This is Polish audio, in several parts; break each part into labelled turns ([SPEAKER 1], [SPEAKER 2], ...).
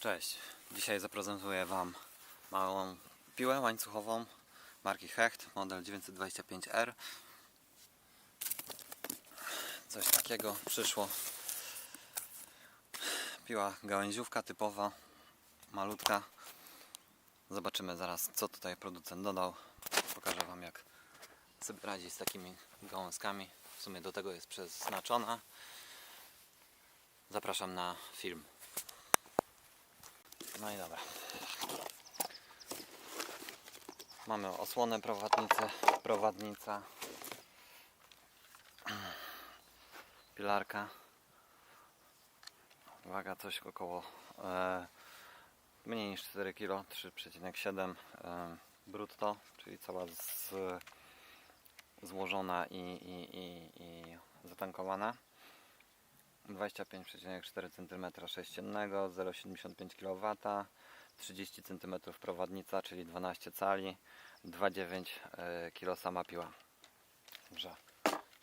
[SPEAKER 1] Cześć. Dzisiaj zaprezentuję Wam małą piłę łańcuchową marki Hecht, model 925R. Coś takiego przyszło. Piła gałęziówka typowa, malutka. Zobaczymy zaraz, co tutaj producent dodał. Pokażę Wam, jak sobie radzi z takimi gałązkami. W sumie do tego jest przeznaczona. Zapraszam na film. No i dobra. Mamy osłonę prowadnicę, prowadnica, pilarka. Waga coś około e, mniej niż 4 kg, 3,7 e, brutto, czyli cała z, złożona i, i, i, i zatankowana. 25,4 cm sześciennego, 0,75 kW, 30 cm prowadnica, czyli 12 cali, 2,9 e, kg sama piła. Dobrze,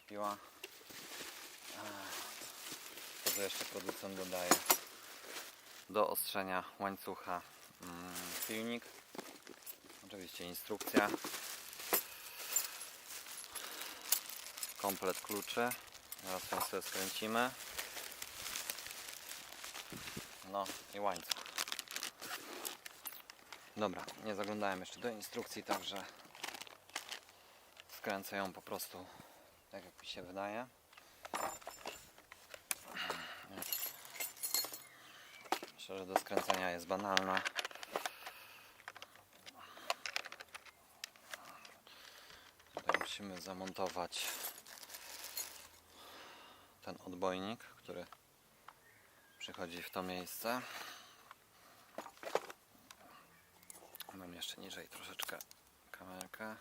[SPEAKER 1] piła. Co jeszcze producent dodaje? Do ostrzenia łańcucha mm, filmik. Oczywiście instrukcja. Komplet kluczy. Teraz sobie skręcimy. No i łańcuch. Dobra, nie zaglądałem jeszcze do instrukcji, także skręcę ją po prostu tak jak mi się wydaje. Myślę, że do skręcenia jest banalna. Tutaj musimy zamontować ten odbojnik, który przychodzi w to miejsce. Mam jeszcze niżej troszeczkę kamerkę.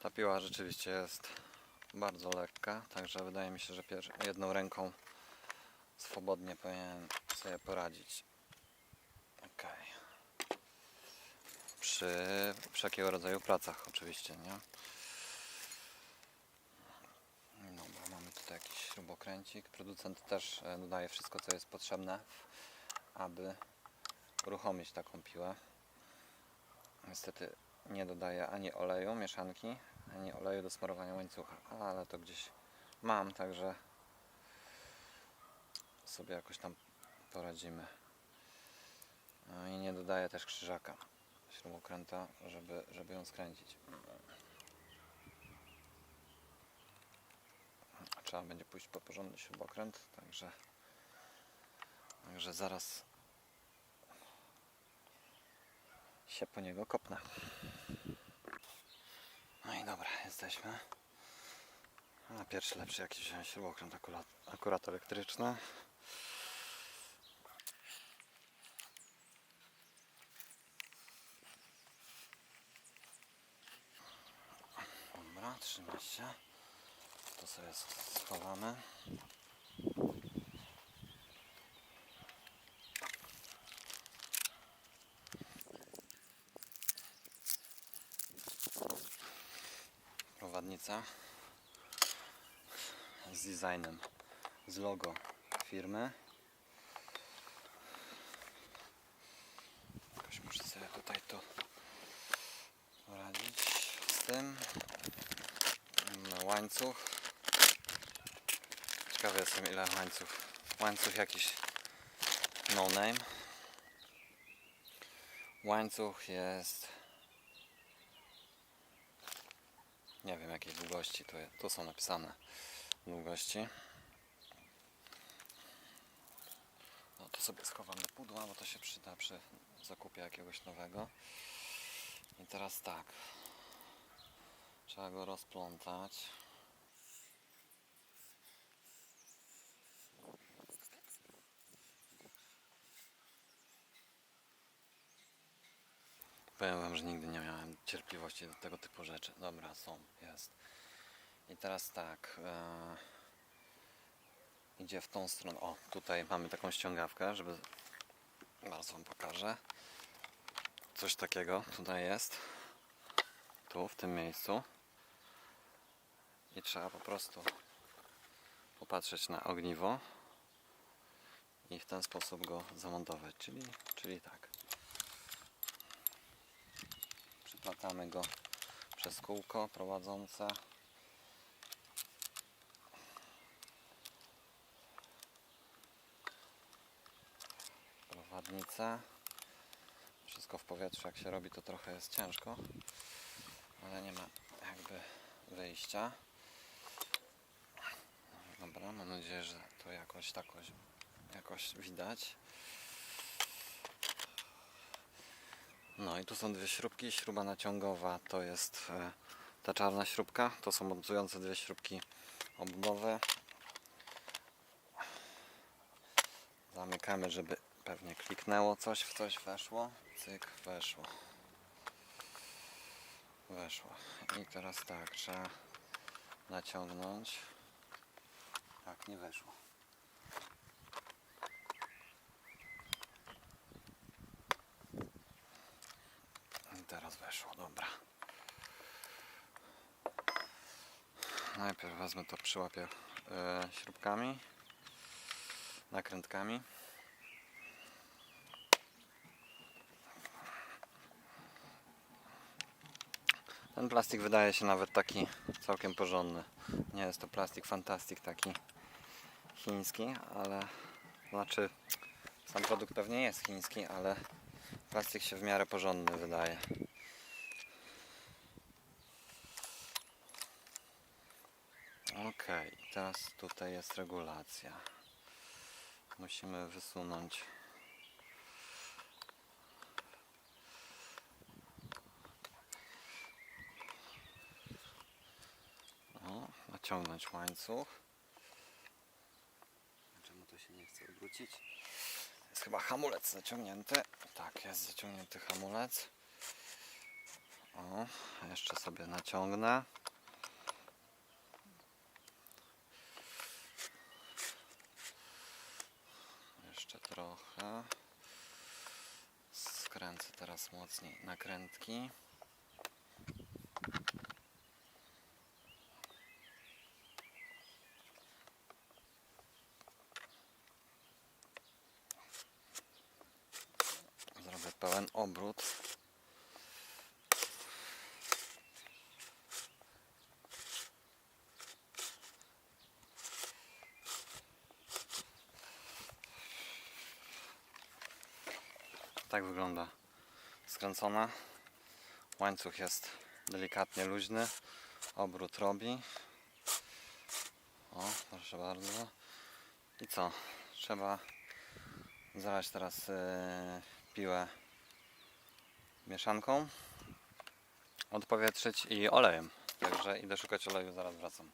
[SPEAKER 1] Ta piła rzeczywiście jest bardzo lekka, także wydaje mi się, że jedną ręką swobodnie powinien sobie poradzić. Okej. Przy wszelkiego rodzaju pracach oczywiście, nie? Dobra, mamy tutaj jakiś śrubokręcik. Producent też e, dodaje wszystko, co jest potrzebne, aby uruchomić taką piłę. Niestety nie dodaje ani oleju, mieszanki, ani oleju do smarowania łańcucha, ale to gdzieś mam, także sobie jakoś tam poradzimy. No i nie dodaję też krzyżaka śrubokręta, żeby, żeby ją skręcić. Trzeba będzie pójść po porządny śrubokręt, także, także zaraz się po niego kopnę. No i dobra, jesteśmy. A pierwszy lepszy jakiś śrubokręt akurat, akurat elektryczny. Dobra, trzymaj się. To sobie schowamy. Prowadnica z designem, z logo firmy. Jakoś muszę sobie tutaj to poradzić z tym. Łańcuch. Ciekawy jestem ile łańcuch. Łańcuch jakiś no name. Łańcuch jest nie wiem jakiej długości tu, tu są napisane długości. No to sobie schowam do pudła, bo to się przyda przy zakupie jakiegoś nowego. I teraz tak. Trzeba go rozplątać. Powiem wam, że nigdy nie miałem cierpliwości do tego typu rzeczy. Dobra, są, jest. I teraz tak. E, idzie w tą stronę. O, tutaj mamy taką ściągawkę, żeby. Zaraz wam pokażę. coś takiego tutaj jest. Tu, w tym miejscu. I trzeba po prostu popatrzeć na ogniwo i w ten sposób go zamontować. Czyli, czyli tak. Przyplatamy go przez kółko prowadzące. Prowadnicę. Wszystko w powietrzu jak się robi to trochę jest ciężko, ale nie ma jakby wyjścia. Dobra, mam nadzieję, że to jakoś takoś jakoś widać. No i tu są dwie śrubki. Śruba naciągowa to jest e, ta czarna śrubka. To są montujące dwie śrubki obudowe. Zamykamy, żeby pewnie kliknęło coś, w coś weszło. Cyk, weszło. Weszło. I teraz tak, trzeba naciągnąć. Tak, nie weszło. I teraz weszło, dobra. Najpierw wezmę to, przyłapię e, śrubkami, nakrętkami. Ten plastik wydaje się nawet taki całkiem porządny. Nie jest to plastik fantastik taki chiński, ale znaczy sam produkt pewnie jest chiński, ale plastik się w miarę porządny wydaje. Ok, teraz tutaj jest regulacja. Musimy wysunąć O, naciągnąć łańcuch. Czemu to się nie chce obrócić? Jest chyba hamulec zaciągnięty. Tak, jest zaciągnięty hamulec. O, jeszcze sobie naciągnę. Jeszcze trochę. Skręcę mocniej nakrętki. Zrobię pełen obrót. Tak wygląda skręcona. Łańcuch jest delikatnie luźny. Obrót robi. O, proszę bardzo. I co? Trzeba zalać teraz e, piłę mieszanką, odpowietrzyć i olejem. Także idę szukać oleju, zaraz wracam.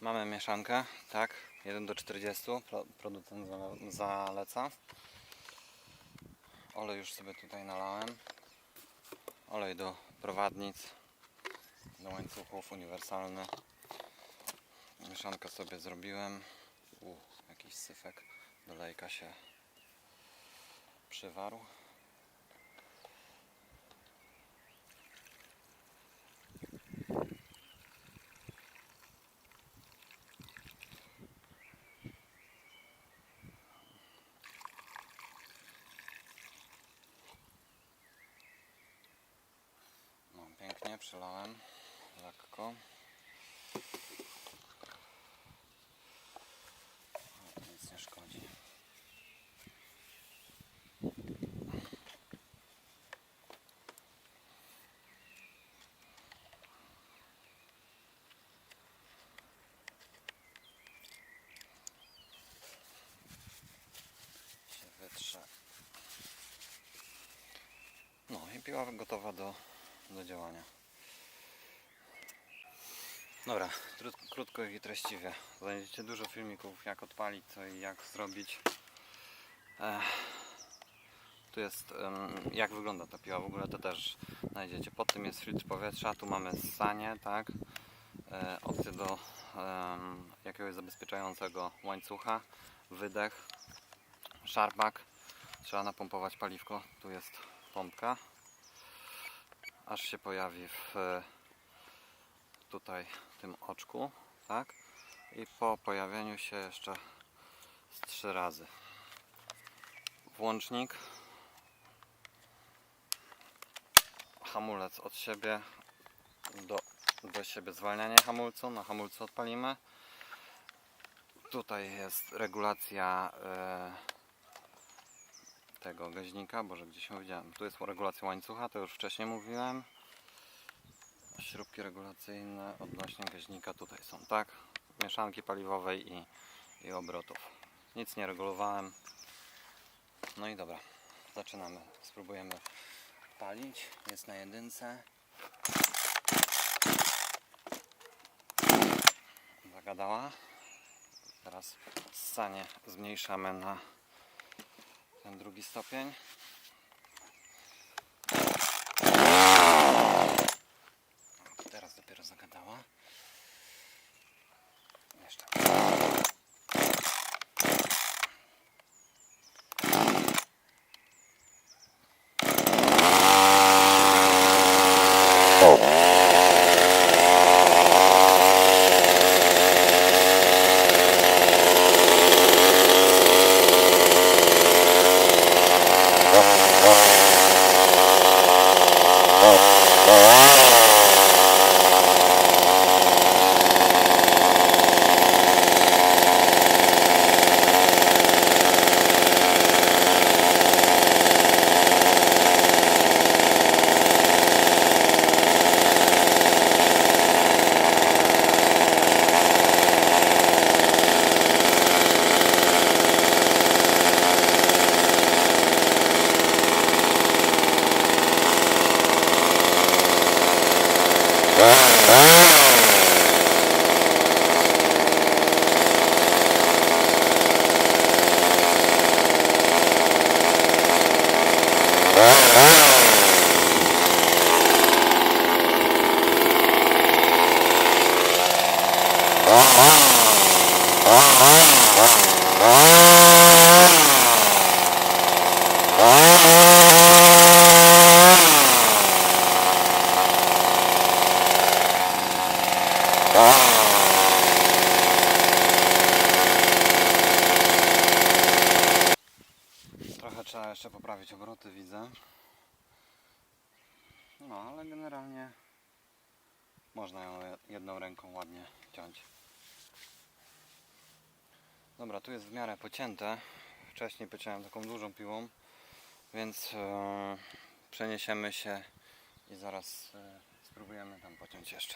[SPEAKER 1] Mamy mieszankę, tak, 1 do 40, pro, producent zale- zaleca. Olej już sobie tutaj nalałem. Olej do prowadnic, do łańcuchów, uniwersalny. Mieszankę sobie zrobiłem. U, jakiś syfek. Dolejka się przywarł. Pięknie przelałem. Lekko. No, to nie szkodzi. się wytrze. No i piła gotowa do, do działania. Dobra, krótko i treściwie. Znajdziecie dużo filmików, jak odpalić to i jak zrobić. Ech. Tu jest, jak wygląda ta piła w ogóle, to też znajdziecie. Pod tym jest filtr powietrza, tu mamy ssanie, tak? E, opcję do em, jakiegoś zabezpieczającego łańcucha, wydech, szarpak. Trzeba napompować paliwko, tu jest pompka. aż się pojawi w e, tutaj tym oczku, tak? I po pojawieniu się jeszcze z trzy razy. Włącznik, hamulec od siebie do, do siebie, zwalnianie hamulcu, na hamulcu odpalimy. Tutaj jest regulacja e, tego gaźnika, boże gdzieś ją widziałem. Tu jest regulacja łańcucha, to już wcześniej mówiłem. Śrubki regulacyjne odnośnie gaźnika tutaj są, tak? Mieszanki paliwowej i, i obrotów. Nic nie regulowałem. No i dobra, zaczynamy. Spróbujemy palić. Jest na jedynce. Zagadała. Teraz ssanie zmniejszamy na ten drugi stopień. Jeszcze poprawić obroty, widzę. No, ale generalnie można ją je- jedną ręką ładnie ciąć. Dobra, tu jest w miarę pocięte. Wcześniej pociąłem taką dużą piłą, więc e, przeniesiemy się i zaraz e, spróbujemy tam pociąć jeszcze.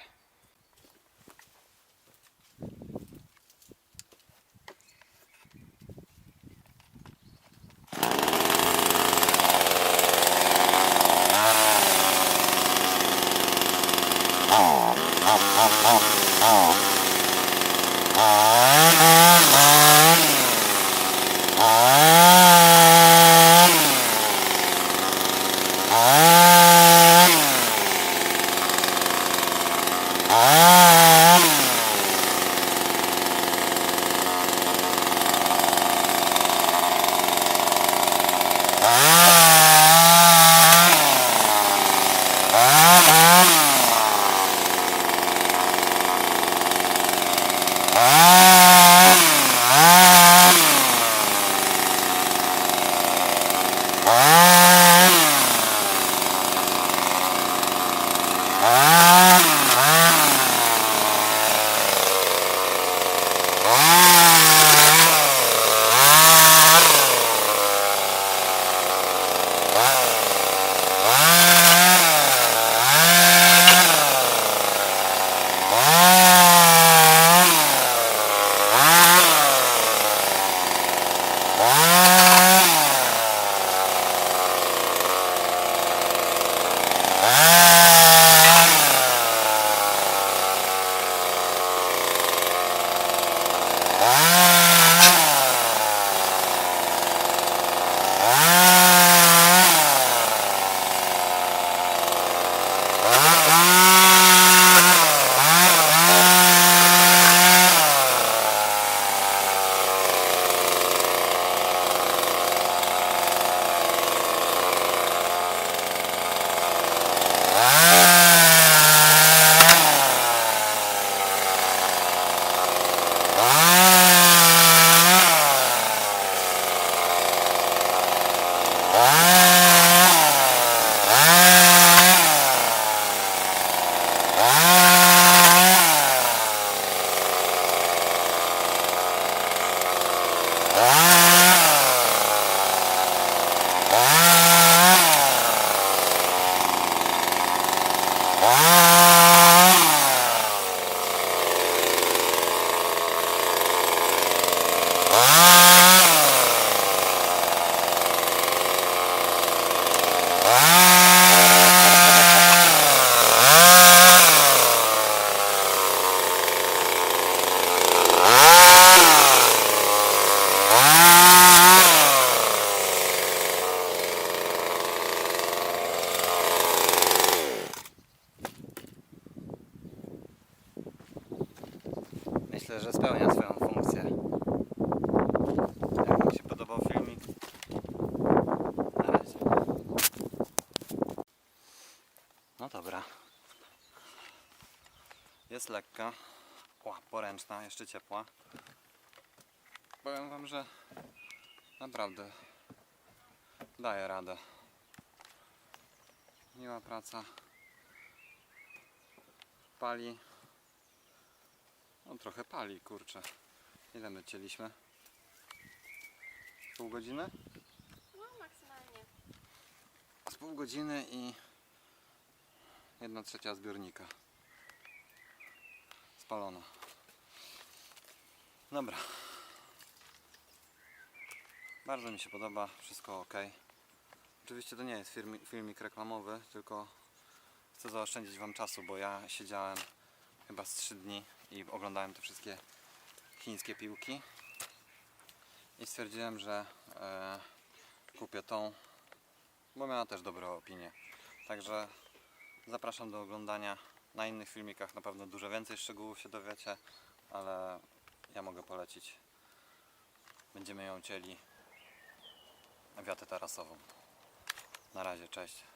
[SPEAKER 1] Ah! Poręczna, jeszcze ciepła. Powiem Wam, że naprawdę daje radę. Miła praca. Pali. On trochę pali, kurczę. Ile my cieliśmy? Pół godziny?
[SPEAKER 2] No maksymalnie.
[SPEAKER 1] Z pół godziny i jedna trzecia zbiornika. Spalona. Dobra. Bardzo mi się podoba, wszystko ok. Oczywiście to nie jest filmik, reklamowy, tylko chcę zaoszczędzić Wam czasu, bo ja siedziałem chyba z 3 dni i oglądałem te wszystkie chińskie piłki. I stwierdziłem, że e, kupię tą, bo miała też dobre opinie. Także zapraszam do oglądania. Na innych filmikach na pewno dużo więcej szczegółów się dowiecie, ale ja mogę polecić. Będziemy ją cieli wiatę tarasową. Na razie, cześć.